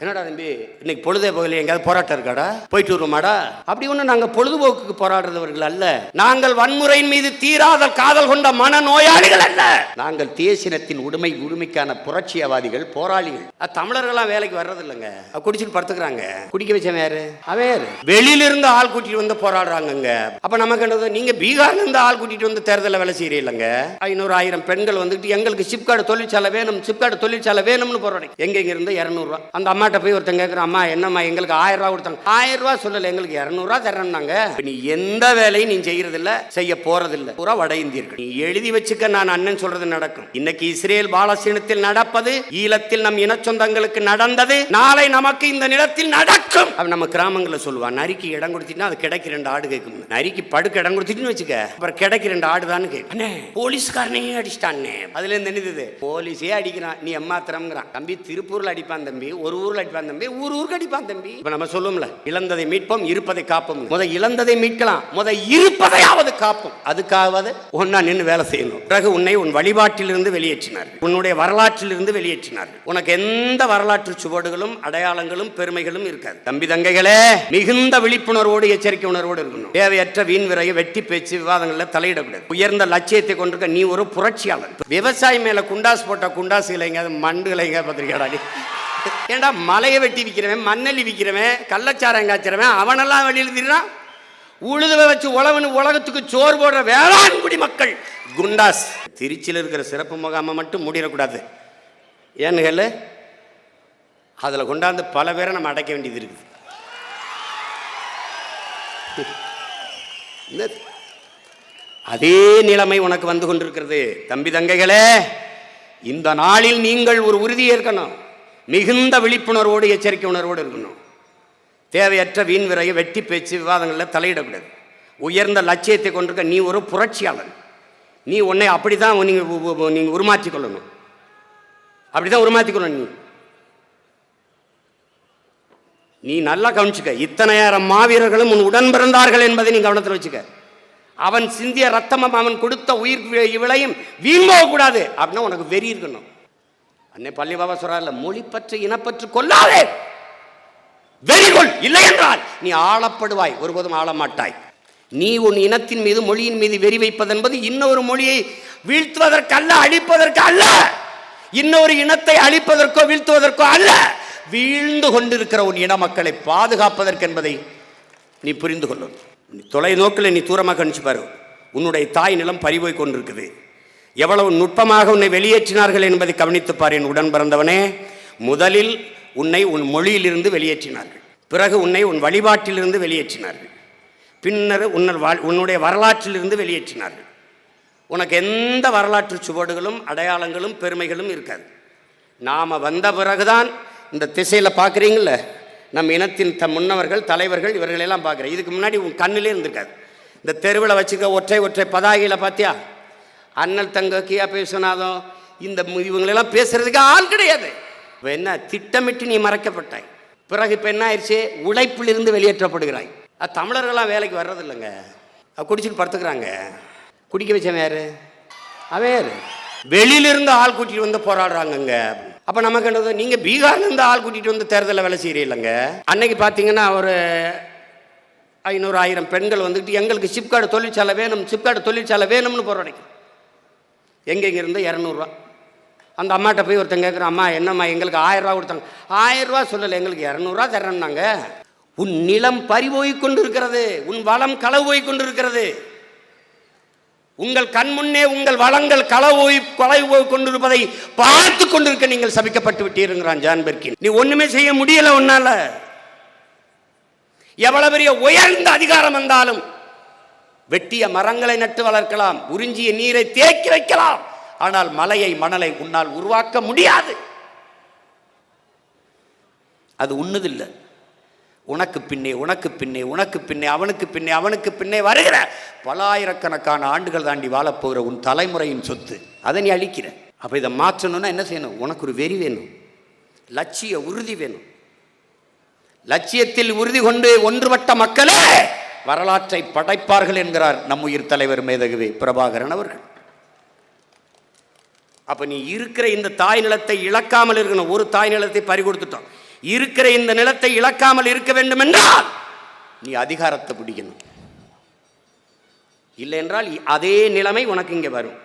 என்னடா தம்பி இன்னைக்கு பொழுதே போகல எங்கேயாவது போராட்டம் இருக்காடா? போயிட்டு வருமாடா அப்படி ஒண்ணு நாங்க பொழுதுபோக்குக்கு போராடுறவர்கள் அல்ல. நாங்கள் வன்முறையின் மீது தீராத காதல் கொண்ட மன நோயாளிகள் அல்ல. நாங்கள் தேசினத்தின் உரிமை உரிமைக்கான புரட்சியவாதிகள் போராளிகள். தமிழர்கள்லாம் வேலைக்கு வர்றது இல்லைங்க குடிச்சிட்டு படுத்துக்கிறாங்க. குடிக்க வச்சவன் யாரு? அவன் யாரு? வெளியில இருந்து ஆள் கூட்டிட்டு வந்து போராடுறாங்கங்க. அப்ப நமக்கு என்னது நீங்க பீகார்ல இருந்து ஆள் கூட்டிட்டு வந்து தேர்தலில் வேலை செய்யறீங்க ஐநூறு ஆயிரம் பெண்கள் வந்துட்டு எங்களுக்கு சிப்கார்டு தொழிற்சாலை வேணும் சிப்கார்டு தொழிற்சாலை வேணும்னு போராடி. எங்க இங்க இருந்து இரநூறுவா. அந்த அம்மா அம்மாட்ட போய் ஒருத்தன் கேட்குறான் அம்மா என்னம்மா எங்களுக்கு ஆயிரம் ரூபா கொடுத்தாங்க. ஆயிரம் ரூபா சொல்லலை எங்களுக்கு இரநூறுவா தரணும்னாங்க நீ எந்த வேலையும் நீ செய்யறதில்ல செய்ய போறதில்ல. பூரா வட இந்தியர்கள். நீ எழுதி வச்சுக்க நான் அண்ணன் சொல்றது நடக்கும். இன்னைக்கு இஸ்ரேல் பாலஸ்தீனத்தில் நடப்பது ஈழத்தில் நம் இனச்சொந்தங்களுக்கு நடந்தது நாளை நமக்கு இந்த நிலத்தில் நடக்கும். நம்ம கிராமங்களில் சொல்லுவான் நரிக்கு இடம் கொடுத்தினா அது கிடைக்கு ரெண்டு ஆடு கேட்கும் நரிக்கு படுக்க இடம் கொடுத்துட்டுன்னு வச்சுக்க. அப்புறம் கிடைக்கு ரெண்டு ஆடு தான் கேட்கும். போலீஸ்காரனையும் அடிச்சிட்டானே. அதுல இருந்து என்னது போலீஸே அடிக்கிறான். நீ எம்மாத்திரம்ங்கிறான். தம்பி திருப்பூர்ல அடிப்பான் தம்பி. ஒரு ஊர்ல அடிப்பான் தம்பி ஊர் ஊருக்கு அடிப்பான் தம்பி. இப்ப நம்ம சொல்லுவோம்ல இழந்ததை மீட்போம் இருப்பதை காப்போம். முத இழந்ததை மீட்கலாம் முத இருப்பதையாவது காப்போம். அதுக்காவது ஒன்னா நின்று வேலை செய்யணும். பிறகு உன்னை உன் வழிபாட்டிலிருந்து வெளியேற்றினார் உன்னுடைய வரலாற்றிலிருந்து வெளியேற்றினார் உனக்கு எந்த வரலாற்று சுவடுகளும் அடையாளங்களும் பெருமைகளும் இருக்காது. தம்பி தங்கைகளே மிகுந்த விழிப்புணர்வோடு எச்சரிக்கை உணர்வோடு இருக்கணும். தேவையற்ற வீண் விரைய வெட்டி பேச்சு விவாதங்களில் தலையிடக்கூடாது. உயர்ந்த லட்சியத்தை கொண்டிருக்க நீ ஒரு புரட்சியாளர். விவசாயி மேல குண்டாஸ் போட்ட குண்டாசு இல்லைங்க மண்டு இல்லைங்க நீ ஏண்டா மலையை வெட்டி விற்கிறவன் மண்ணலி விற்கிறவன் கள்ளச்சாரம் காய்ச்சிறவன் அவனெல்லாம் வெளியில் திரிறான் உழுதுவை வச்சு உழவனு உலகத்துக்கு சோறு போடுற வேளாண்குடி மக்கள். குண்டாஸ். திருச்சியில் இருக்கிற சிறப்பு முகாமை மட்டும் மூடிடக்கூடாது. ஏன்னு கேளு அதில் கொண்டாந்து பல பேரை நம்ம அடைக்க வேண்டியது இருக்குது. அதே நிலைமை உனக்கு வந்து கொண்டிருக்கிறது. தம்பி தங்கைகளே இந்த நாளில் நீங்கள் ஒரு உறுதி ஏற்கணும். மிகுந்த விழிப்புணர்வோடு எச்சரிக்கை உணர்வோடு இருக்கணும். தேவையற்ற வீண் விரைய வெட்டி பேச்சு விவாதங்களில் தலையிடக்கூடாது. உயர்ந்த லட்சியத்தை கொண்டிருக்க நீ ஒரு புரட்சியாளன் நீ உன்னை அப்படி தான் நீங்கள் நீங்கள் உருமாற்றிக் கொள்ளணும். அப்படி தான் உருமாற்றிக்கொள்ளணும் நீ. நீ நல்லா கவனிச்சுக்க. இத்தனையாயிரம் மாவீரர்களும் உன் உடன் பிறந்தார்கள் என்பதை நீ கவனத்தில் வச்சுக்க. அவன் சிந்திய ரத்தமும் அவன் கொடுத்த உயிர் விளையும் வீண் போகக்கூடாது. அப்படின்னா உனக்கு வெறி இருக்கணும். அன்னை பள்ளி பாபா சொல்றாருல மொழிப்பற்று இனப்பற்று கொல்லாதே வெறிகொள் இல்லை என்றால் நீ ஆளப்படுவாய் ஒருபோதும் ஆளமாட்டாய். நீ உன் இனத்தின் மீது மொழியின் மீது வெறி வைப்பதென்பது இன்னொரு மொழியை வீழ்த்துவதற்கல்ல அழிப்பதற்கு அல்ல இன்னொரு இனத்தை அழிப்பதற்கோ வீழ்த்துவதற்கோ அல்ல. வீழ்ந்து கொண்டிருக்கிற உன் இன மக்களை பாதுகாப்பதற்கு என்பதை நீ புரிந்து கொள்ளும் தொலைநோக்கில் நீ தூரமாக கணிச்சு பாரு. உன்னுடைய தாய் நிலம் பறிபோய் கொண்டிருக்குது. எவ்வளவு நுட்பமாக உன்னை வெளியேற்றினார்கள் என்பதை கவனித்துப்பார் என் உடன் பிறந்தவனே. முதலில் உன்னை உன் மொழியிலிருந்து வெளியேற்றினார்கள். பிறகு உன்னை உன் வழிபாட்டிலிருந்து வெளியேற்றினார்கள். பின்னர் உன்னர் வாழ் உன்னுடைய வரலாற்றிலிருந்து வெளியேற்றினார்கள். உனக்கு எந்த வரலாற்று சுவடுகளும் அடையாளங்களும் பெருமைகளும் இருக்காது. நாம் வந்த பிறகுதான் இந்த திசையில் பார்க்குறீங்கள நம் இனத்தின் த முன்னவர்கள் தலைவர்கள் இவர்களெல்லாம் பார்க்குறேன். இதுக்கு முன்னாடி உன் கண்ணிலே இருந்திருக்காது. இந்த தெருவில் வச்சுக்க ஒற்றை ஒற்றை பதாகையில் பார்த்தியா? அண்ணல் தங்க கியா பேசுனாதோ? இந்த இவங்களெல்லாம் பேசுறதுக்கு ஆள் கிடையாது. இப்போ என்ன திட்டமிட்டு நீ மறைக்கப்பட்டாய். பிறகு இப்போ என்ன ஆயிடுச்சு? உழைப்பிலிருந்து வெளியேற்றப்படுகிறாய். அது தமிழர்கள்லாம் வேலைக்கு வர்றதில்லைங்க. குடிச்சிட்டு படுத்துக்கிறாங்க. குடிக்க வச்சவன் யாரு? அவன் யாரு? வெளியிலிருந்து ஆள் கூட்டிகிட்டு வந்து போராடுறாங்கங்க. அப்போ நமக்கு என்னது? நீங்கள் பீகார்லேருந்து ஆள் கூட்டிகிட்டு வந்து தேர்தலில் வேலை செய்கிறீங்களங்க அன்னைக்கு பார்த்தீங்கன்னா ஒரு ஐநூறு ஆயிரம் பெண்கள் வந்துட்டு எங்களுக்கு சிப்காடு தொழிற்சாலை வேணும் சிப்காடு தொழிற்சாலை வேணும்னு போராடிங்க எங்கெங்கே இருந்தால் இரநூறுவா. அந்த அம்மாட்ட போய் ஒருத்தன் கேட்குறான் அம்மா என்னம்மா எங்களுக்கு ஆயிரம் ரூபா கொடுத்தாங்க. ஆயிரரூவா சொல்லலை எங்களுக்கு இரநூறுவா தரேன்னாங்க உன் நிலம் பறிபோய் கொண்டு இருக்கிறது உன் வளம் களவு போய் கொண்டு இருக்கிறது உங்கள் கண் முன்னே உங்கள் வளங்கள் களவோய் கொலை போய் கொண்டிருப்பதை பார்த்து கொண்டிருக்க நீங்கள் சபிக்கப்பட்டு விட்டீருங்கிறான் ஜான்பெர்கின் நீ ஒன்றுமே செய்ய முடியல உன்னால. எவ்வளவு பெரிய உயர்ந்த அதிகாரம் வந்தாலும் வெட்டிய மரங்களை நட்டு வளர்க்கலாம் உறிஞ்சிய நீரை தேக்கி வைக்கலாம். ஆனால் மலையை மணலை உன்னால் உருவாக்க முடியாது. அது உண்ணுதில்லை. உனக்கு பின்னே உனக்கு பின்னே உனக்கு பின்னே அவனுக்கு பின்னே அவனுக்கு பின்னே வருகிற பலாயிரக்கணக்கான ஆண்டுகள் தாண்டி வாழப்போகிற உன் தலைமுறையின் சொத்து. அதை நீ அழிக்கிற. அப்போ இதை மாற்றணும்னா என்ன செய்யணும்? உனக்கு ஒரு வெறி வேணும். லட்சிய உறுதி வேணும். லட்சியத்தில் உறுதி கொண்டு ஒன்றுபட்ட மக்களே வரலாற்றை படைப்பார்கள் என்கிறார் நம் உயிர் தலைவர் மேதகுவே பிரபாகரன் அவர்கள். அப்போ நீ இருக்கிற இந்த தாய் நிலத்தை இழக்காமல் இருக்கணும். ஒரு தாய் நிலத்தை பறி கொடுத்துட்டோம். இருக்கிற இந்த நிலத்தை இழக்காமல் இருக்க வேண்டும் என்றால் நீ அதிகாரத்தை பிடிக்கணும். இல்லை என்றால் அதே நிலைமை உனக்கு இங்கே வரும்.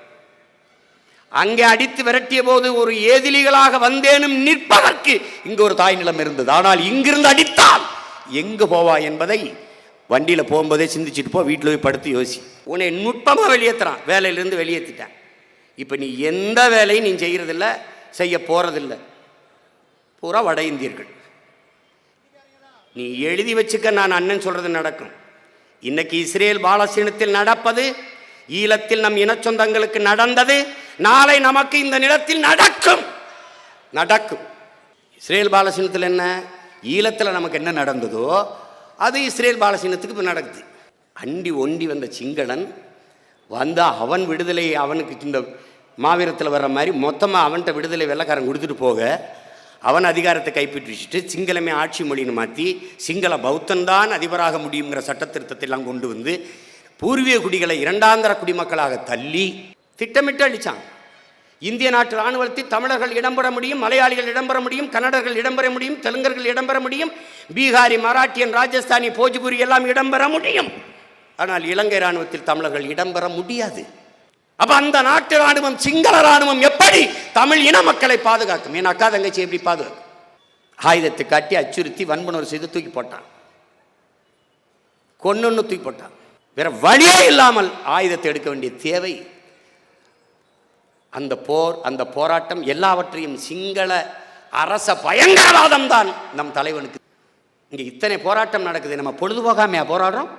அங்கே அடித்து விரட்டிய போது ஒரு ஏதிலிகளாக வந்தேனும் நிற்பதற்கு இங்கு ஒரு தாய் நிலம் இருந்தது. ஆனால் இங்கிருந்து அடித்தால் எங்கு போவா என்பதை வண்டியில் போகும்போதே சிந்திச்சுட்டு போ வீட்டில் போய் படுத்து யோசி. உன்னை நுட்பமாக வெளியேற்றுறான் வேலையிலேருந்து வெளியேற்றிட்டான் இப்போ நீ எந்த வேலையும் நீ செய்கிறதில்ல செய்ய போகிறதில்ல பூரா வட இந்தியர்கள். நீ எழுதி வச்சுக்க நான் அண்ணன் சொல்கிறது நடக்கும். இன்னைக்கு இஸ்ரேல் பாலஸ்தீனத்தில் நடப்பது ஈழத்தில் நம் இனச்சொந்தங்களுக்கு நடந்தது நாளை நமக்கு இந்த நிலத்தில் நடக்கும். நடக்கும். இஸ்ரேல் பாலஸ்தீனத்தில் என்ன? ஈழத்தில் நமக்கு என்ன நடந்ததோ அது இஸ்ரேல் பாலசீனத்துக்கு இப்போ நடக்குது. அண்டி ஒண்டி வந்த சிங்களன் வந்தால் அவன் விடுதலை அவனுக்கு இந்த மாவீரத்தில் வர்ற மாதிரி மொத்தமாக அவன்கிட்ட விடுதலை வெள்ளக்காரன் கொடுத்துட்டு போக அவன் அதிகாரத்தை கைப்பற்றிச்சுட்டு சிங்களமே ஆட்சி மொழின்னு மாற்றி சிங்கள பௌத்தன்தான் அதிபராக முடியுங்கிற சட்ட எல்லாம் கொண்டு வந்து பூர்வீக குடிகளை இரண்டாந்தர குடிமக்களாக தள்ளி திட்டமிட்டு அழிச்சான். இந்திய நாட்டு ராணுவத்தில் தமிழர்கள் இடம்பெற முடியும் மலையாளிகள் இடம்பெற முடியும் கன்னடர்கள் இடம்பெற முடியும் தெலுங்கர்கள் இடம்பெற முடியும் பீகாரி மராட்டியன் ராஜஸ்தானி போஜ்பூரி எல்லாம் இடம்பெற முடியும். ஆனால் இலங்கை ராணுவத்தில் தமிழர்கள் இடம்பெற முடியாது. அப்போ அந்த நாட்டு ராணுவம் சிங்கள ராணுவம் எப்படி தமிழ் இன மக்களை பாதுகாக்கும்? என் அக்கா தங்கச்சி எப்படி பாதுகாக்கும்? ஆயுதத்தை காட்டி அச்சுறுத்தி வன்புணர்வு செய்து தூக்கி போட்டான். கொன்னு தூக்கி போட்டான். வேற வழியே இல்லாமல் ஆயுதத்தை எடுக்க வேண்டிய தேவை அந்த போர் அந்த போராட்டம் எல்லாவற்றையும் சிங்கள அரச பயங்கரவாதம் தான் நம் தலைவனுக்கு. இங்கே இத்தனை போராட்டம் நடக்குது. நம்ம பொழுதுபோகாமையா போராடுறோம்?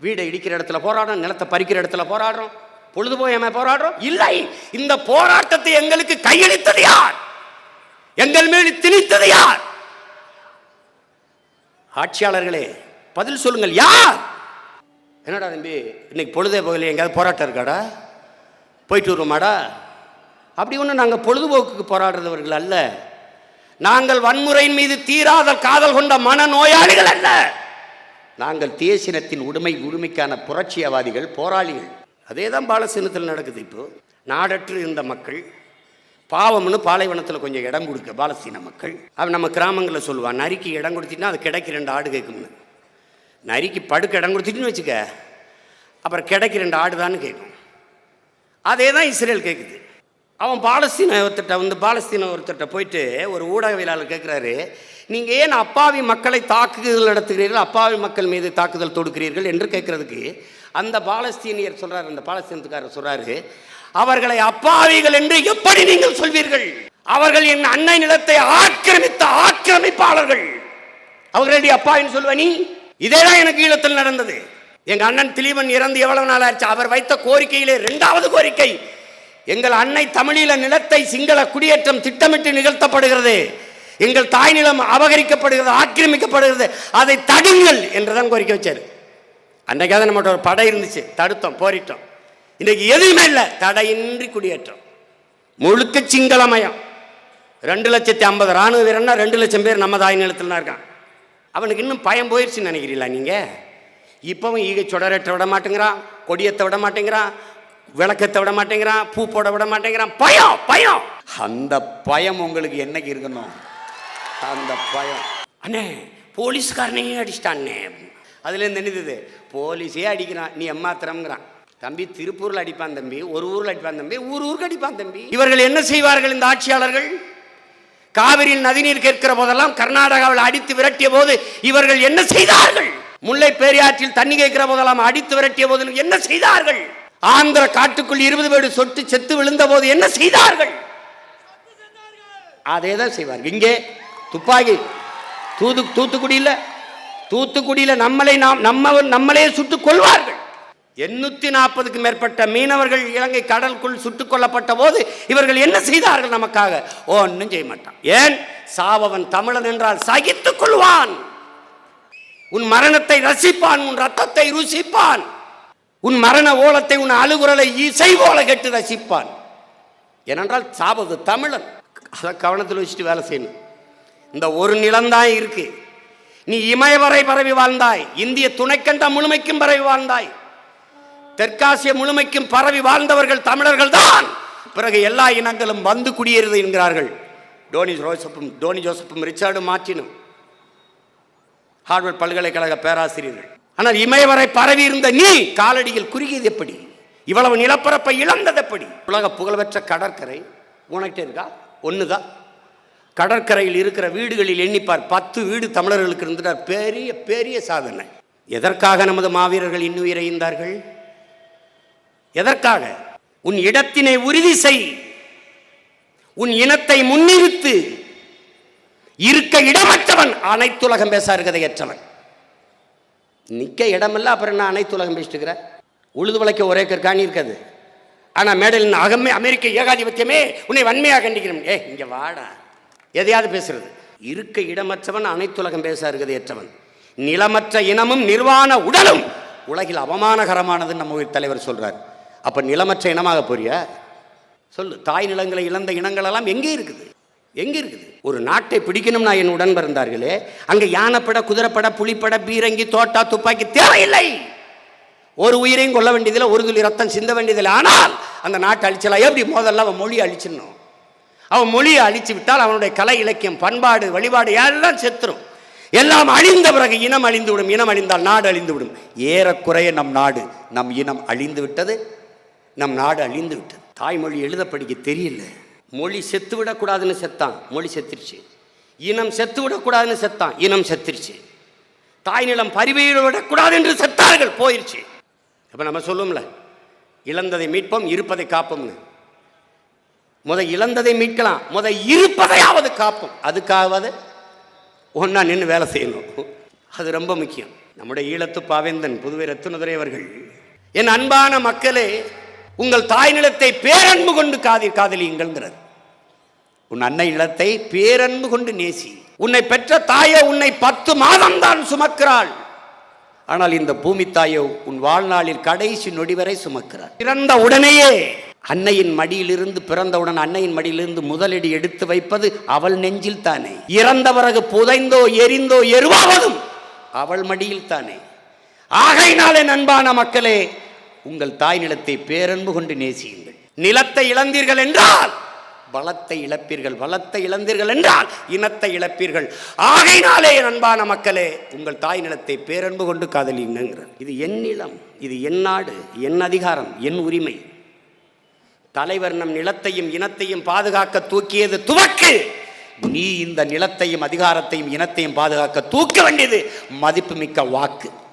வீடை இடிக்கிற இடத்துல போராடுறோம் நிலத்தை பறிக்கிற இடத்துல போராடுறோம் பொழுதுபோகாம போராடுறோம்? இல்லை. இந்த போராட்டத்தை எங்களுக்கு கையளித்தது யார்? எங்கள் மேல் திணித்தது யார்? ஆட்சியாளர்களே பதில் சொல்லுங்கள். யார்? என்னடா தம்பி இன்னைக்கு பொழுதே போகல எங்கேயாவது போராட்டம் இருக்காடா? போயிட்டு வருவோமாடா. அப்படி ஒன்று நாங்கள் பொழுதுபோக்குக்கு போராடுறவர்கள் அல்ல. நாங்கள் வன்முறையின் மீது தீராத காதல் கொண்ட மனநோயாளிகள் அல்ல. நாங்கள் தேசினத்தின் உடுமை உரிமைக்கான புரட்சியவாதிகள் போராளிகள். அதே தான் பாலசீனத்தில் நடக்குது இப்போ. நாடற்று இருந்த மக்கள் பாவம்னு பாலைவனத்தில் கொஞ்சம் இடம் கொடுக்க பாலஸ்தீன மக்கள். அவன் நம்ம கிராமங்களில் சொல்லுவான் நரிக்கு இடம் கொடுத்துட்டுனா அது கிடைக்கு ரெண்டு ஆடு கேட்கும்னு நரிக்கு படுக்க இடம் கொடுத்துட்டுன்னு வச்சுக்க. அப்புறம் கிடைக்கு ரெண்டு ஆடு தான் கேட்கும் அதே தான் இஸ்ரேல் கேட்குது அவன் பாலஸ்தீன ஒருத்தட்ட வந்து பாலஸ்தீன ஒருத்தட்ட போயிட்டு ஒரு ஊடகவியலாளர் கேட்குறாரு நீங்கள் ஏன் அப்பாவி மக்களை தாக்குதல் நடத்துகிறீர்கள்? அப்பாவி மக்கள் மீது தாக்குதல் தொடுக்கிறீர்கள்? என்று கேட்குறதுக்கு அந்த பாலஸ்தீனியர் சொல்கிறார் அந்த பாலஸ்தீனத்துக்காரர் சொல்கிறாரு அவர்களை அப்பாவிகள் என்று எப்படி நீங்கள் சொல்வீர்கள்? அவர்கள் என் அன்னை நிலத்தை ஆக்கிரமித்த ஆக்கிரமிப்பாளர்கள். அவர்களுடைய அப்பாவின்னு சொல்லுவ நீ? இதேதான் எனக்கு ஈழத்தில் நடந்தது. எங்கள் அண்ணன் திலீபன் இறந்து எவ்வளவு நாள் ஆச்சு? அவர் வைத்த கோரிக்கையிலே ரெண்டாவது கோரிக்கை. எங்கள் அன்னை தமிழீழ நிலத்தை சிங்கள குடியேற்றம் திட்டமிட்டு நிகழ்த்தப்படுகிறது. எங்கள் தாய் நிலம் அபகரிக்கப்படுகிறது ஆக்கிரமிக்கப்படுகிறது. அதை தடுங்கள் என்றுதான் கோரிக்கை வச்சார். அன்றைக்காவது நம்மகிட்ட ஒரு படை இருந்துச்சு. தடுத்தோம் போரிட்டோம். இன்றைக்கு எதுவுமே இல்லை. தடையின்றி குடியேற்றம். முழுக்க சிங்களமயம். ரெண்டு லட்சத்தி ஐம்பது ராணுவ வீரன்னா ரெண்டு லட்சம் பேர் நம்ம தாய் நிலத்தில் தான் இருக்கான். அவனுக்கு இன்னும் பயம் போயிடுச்சுன்னு நினைக்கிறீங்களா நீங்கள் இப்போவும் ஈகை சுடரேற்ற விட மாட்டேங்கிறான் கொடியத்தை விட மாட்டேங்கிறான் விளக்கத்தை விட மாட்டேங்கிறான் பூ போட விட மாட்டேங்கிறான் பயம் பயம். அந்த பயம் உங்களுக்கு என்னைக்கு இருக்கணும்? அந்த பயம். அண்ணே போலீஸ்காரனையே அடிச்சிட்டான்னே அதுலேருந்து என்னது போலீஸே அடிக்கிறான். நீ எம்மாத்திரம்ங்கிறான். தம்பி திருப்பூரில் அடிப்பான் தம்பி ஒரு ஊரில் அடிப்பான் தம்பி ஊர் ஊருக்கு அடிப்பான் தம்பி. இவர்கள் என்ன செய்வார்கள் இந்த ஆட்சியாளர்கள்? காவிரியில் நதிநீர் கேட்கிற போதெல்லாம் கர்நாடகாவில் அடித்து விரட்டிய போது இவர்கள் என்ன செய்தார்கள்? முல்லை பேரியாற்றில் தண்ணி கேட்கிற போதெல்லாம் அடித்து விரட்டிய போது என்ன செய்தார்கள்? ஆந்திர காட்டுக்குள் இருபது பேடு சொட்டு செத்து விழுந்த போது என்ன செய்தார்கள்? அதே தான் செய்வார்கள். இங்கே துப்பாக்கி தூது தூத்துக்குடியில் தூத்துக்குடியில் நம்மளை நாம் நம்ம நம்மளே சுட்டுக் கொள்வார்கள் எண்ணூத்தி நாற்பதுக்கு மேற்பட்ட மீனவர்கள் இலங்கை கடலுக்குள் சுட்டுக் கொல்லப்பட்ட போது இவர்கள் என்ன செய்தார்கள் நமக்காக? ஒன்றும் செய்ய மாட்டான். ஏன்? சாவவன் தமிழன் என்றால் சகித்துக் கொள்வான். உன் மரணத்தை ரசிப்பான் உன் ரத்தத்தை ருசிப்பான். உன் மரண ஓலத்தை உன் அழுகுரலை இசை ஓல கெட்டு ரசிப்பான். ஏனென்றால் சாபது தமிழன். அதை கவனத்தில் வச்சுட்டு வேலை செய்யணும். இந்த ஒரு நிலம்தான் இருக்கு. நீ இமயவரை பரவி வாழ்ந்தாய். இந்திய துணைக்கண்டம் முழுமைக்கும் பரவி வாழ்ந்தாய். தெற்காசிய முழுமைக்கும் பரவி வாழ்ந்தவர்கள் தமிழர்கள் தான் பிறகு எல்லா இனங்களும் வந்து குடியேறுது என்கிறார்கள். டோனி ஜோசப்பும் டோனி ஜோசப்பும் ரிச்சார்டும் மாற்றினும். ஹார்வர்ட் பல்கலைக்கழக பேராசிரியர்கள். ஆனால் இமயவரை பரவி இருந்த நீ காலடியில் குறுகியது எப்படி? இவ்வளவு நிலப்பரப்பை இழந்தது எப்படி? உலக புகழ்பெற்ற கடற்கரை உனக்கிட்ட இருக்கா? ஒண்ணுதான் கடற்கரையில் இருக்கிற வீடுகளில் எண்ணிப்பார் பத்து வீடு தமிழர்களுக்கு இருந்துட்டார். பெரிய பெரிய சாதனை. எதற்காக நமது மாவீரர்கள் இன்னுயிரை ஈந்தார்கள் எதற்காக? உன் இடத்தினை உறுதி செய். உன் இனத்தை முன்னிறுத்து. இருக்க இடமற்றவன் அனைத்துலகம் பேச இருக்கதையற்றவன் நிற்க இடமில்ல அப்புறம் என்ன அனைத்துலகம் பேசிட்டு இருக்கிற உழுது வளைக்க ஒரே கற்காணி இருக்காது. ஆனால் மேடல் அகமே அமெரிக்க ஏகாதிபத்தியமே உன்னை வன்மையாக கண்டிக்கிறோம் ஏ இங்கே வாடா. எதையாவது பேசுறது. இருக்க இடமற்றவன் அனைத்துலகம் பேச இருக்கதையற்றவன் நிலமற்ற இனமும் நிர்வாண உடலும் உலகில் அவமானகரமானதுன்னு நம்ம தலைவர் சொல்கிறார் அப்போ நிலமற்ற இனமாக போறியா? சொல்லு. தாய் நிலங்களை இழந்த இனங்களெல்லாம் எங்கே இருக்குது? எங்கே இருக்குது? ஒரு நாட்டை பிடிக்கணும்னா என் உடன் பிறந்தார்களே அங்கே யானைப்பட குதிரைப்பட புலிப்பட பீரங்கி தோட்டா துப்பாக்கி தேவையில்லை. ஒரு உயிரையும் கொல்ல வேண்டியதில்லை ஒரு துளி ரத்தம் சிந்த வேண்டியதில்லை. ஆனால் அந்த நாட்டை அழிச்சலாம் எப்படி முதல்ல அவன் மொழியை அழிச்சிடணும்? அவன் மொழியை அழிச்சு விட்டால் அவனுடைய கலை இலக்கியம் பண்பாடு வழிபாடு எல்லாம் செத்துரும். எல்லாம் அழிந்த பிறகு இனம் அழிந்துவிடும் இனம் அழிந்தால் நாடு அழிந்து விடும். ஏறக்குறைய நம் நாடு நம் இனம் அழிந்து விட்டது. நம் நாடு அழிந்து விட்டது. தாய்மொழி எழுத படிக்க தெரியல. மொழி செத்து விடக்கூடாதுன்னு செத்தான். மொழி செத்துருச்சு. இனம் செத்து விடக்கூடாதுன்னு செத்தான். இனம் செத்துருச்சு. தாய் நிலம் விடக்கூடாது என்று செத்தார்கள். போயிருச்சு. அப்போ நம்ம சொல்லுவோம்ல இழந்ததை மீட்போம் இருப்பதை காப்போம்னு. முத இழந்ததை மீட்கலாம் முத இருப்பதையாவது காப்போம். அதுக்காவது ஒன்றா நின்று வேலை செய்யணும். அது ரொம்ப முக்கியம். நம்முடைய ஈழத்து பாவேந்தன் புதுவை ரத்துனதுரை அவர்கள் என் அன்பான மக்களே உங்கள் தாய் நிலத்தை பேரன்பு கொண்டு காதி காதலியுங்கள்ங்கிறது உன் அன்னை நிலத்தை பேரன்பு கொண்டு நேசி. உன்னை பெற்ற தாயோ உன்னை பத்து மாதம் தான் சுமக்கிறாள். ஆனால் இந்த பூமி தாயோ உன் வாழ்நாளில் கடைசி நொடி வரை சுமக்கிறார். பிறந்த உடனேயே அன்னையின் மடியிலிருந்து பிறந்தவுடன் அன்னையின் மடியிலிருந்து முதலடி எடுத்து வைப்பது அவள் நெஞ்சில் தானே. இறந்த பிறகு புதைந்தோ எரிந்தோ எருவாவதும் அவள் மடியில் தானே. ஆகையினாலே நண்பான மக்களே உங்கள் தாய் நிலத்தை பேரன்பு கொண்டு நேசியுங்கள். நிலத்தை இழந்தீர்கள் என்றால் பலத்தை இழப்பீர்கள். பலத்தை இழந்தீர்கள் என்றால் இனத்தை இழப்பீர்கள். ஆகையினாலே அன்பான மக்களே உங்கள் தாய் நிலத்தை பேரன்பு கொண்டு காதலிங்கிறார் இது என் நிலம் இது என் நாடு என் அதிகாரம் என் உரிமை. தலைவர் நம் நிலத்தையும் இனத்தையும் பாதுகாக்க தூக்கியது துவக்கு. நீ இந்த நிலத்தையும் அதிகாரத்தையும் இனத்தையும் பாதுகாக்க தூக்க வேண்டியது மதிப்புமிக்க வாக்கு.